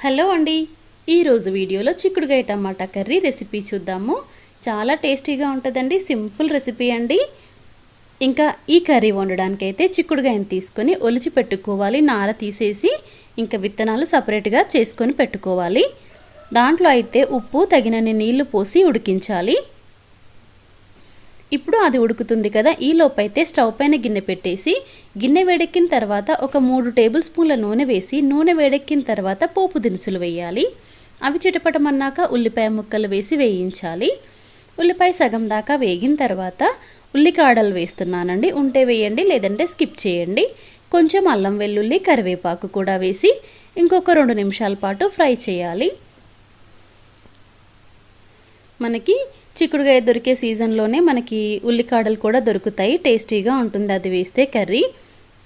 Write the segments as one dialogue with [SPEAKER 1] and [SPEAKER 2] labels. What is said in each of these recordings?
[SPEAKER 1] Hello అండి. ఈరోజు వీడియోలో చిక్కుడుగాయ టమాటా కర్రీ రెసిపీ చూద్దాము. చాలా టేస్టీగా ఉంటుందండి సింపుల్ రెసిపీ అండి. ఇంకా ఈ కర్రీ వండడానికైతే చిక్కుడుగాయని తీసుకొని ఒలిచి పెట్టుకోవాలి నార తీసేసి ఇంకా విత్తనాలు సపరేట్గా చేసుకొని పెట్టుకోవాలి. దాంట్లో అయితే ఉప్పు తగినన్ని నీళ్ళు పోసి ఉడికించాలి. ఇప్పుడు అది ఉడుకుతుంది కదా ఈ లోపైతే స్టవ్ పైన గిన్నె పెట్టేసి గిన్నె వేడెక్కిన తర్వాత ఒక మూడు టేబుల్ స్పూన్ల నూనె వేసి నూనె వేడెక్కిన తర్వాత పోపు దినుసులు వేయాలి. అవి చిటపటమన్నాక ఉల్లిపాయ ముక్కలు వేసి వేయించాలి. ఉల్లిపాయ సగం దాకా వేగిన తర్వాత ఉల్లికాడలు వేస్తున్నానండి. ఉంటే వేయండి లేదంటే స్కిప్ చేయండి. కొంచెం అల్లం వెల్లుల్లి కరివేపాకు కూడా వేసి ఇంకొక రెండు నిమిషాల పాటు ఫ్రై చేయాలి. మనకి చిక్కుడుగాయ దొరికే సీజన్లోనే మనకి ఉల్లికాడలు కూడా దొరుకుతాయి. టేస్టీగా ఉంటుంది అది వేస్తే కర్రీ.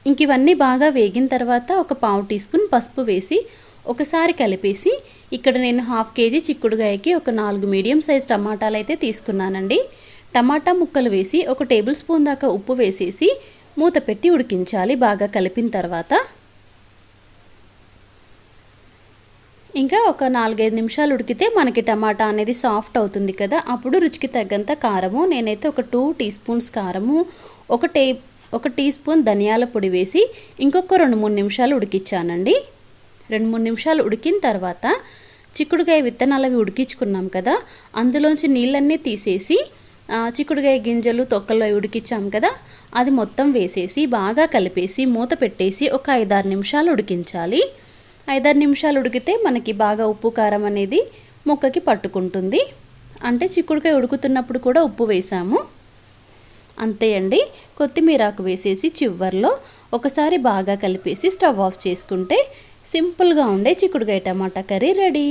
[SPEAKER 1] ఇంక ఇవన్నీ బాగా వేగిన తర్వాత ఒక పావు టీ స్పూన్ పసుపు వేసి ఒకసారి కలిపేసి ఇక్కడ నేను హాఫ్ కేజీ చిక్కుడుగాయకి ఒక నాలుగు మీడియం సైజ్ టమాటాలు అయితే తీసుకున్నానండి. టమాటా ముక్కలు వేసి ఒక టేబుల్ స్పూన్ దాకా ఉప్పు వేసేసి మూత పెట్టి ఉడికించాలి బాగా కలిపిన తర్వాత. ఇంకా ఒక నాలుగైదు నిమిషాలు ఉడికితే మనకి టమాటా అనేది సాఫ్ట్ అవుతుంది కదా. అప్పుడు రుచికి తగ్గంత కారము నేనైతే ఒక టూ టీ స్పూన్స్ కారము ఒక టే ఒక టీ స్పూన్ ధనియాల పొడి వేసి ఇంకొక రెండు మూడు నిమిషాలు ఉడికించానండి రెండు మూడు నిమిషాలు ఉడికిన తర్వాత చిక్కుడుకాయ విత్తనాలు అవి ఉడికించుకున్నాం కదా. అందులోంచి నీళ్ళన్నీ తీసేసి చిక్కుడుకాయ గింజలు తొక్కలు అవి ఉడికించాం కదా. అది మొత్తం వేసేసి బాగా కలిపేసి మూత పెట్టేసి ఒక ఐదారు నిమిషాలు ఉడికించాలి. ఐదారు నిమిషాలు ఉడికితే మనకి బాగా ఉప్పు కారం అనేది ముక్కకి పట్టుకుంటుంది. అంటే చిక్కుడుకాయ ఉడుకుతున్నప్పుడు కూడా ఉప్పు వేసాము. అంతే అండి. కొత్తిమీరాకు వేసేసి చివర్లో ఒకసారి బాగా కలిపేసి స్టవ్ ఆఫ్ చేసుకుంటే సింపుల్గా ఉండే చిక్కుడుకాయ టమాటా కర్రీ రెడీ.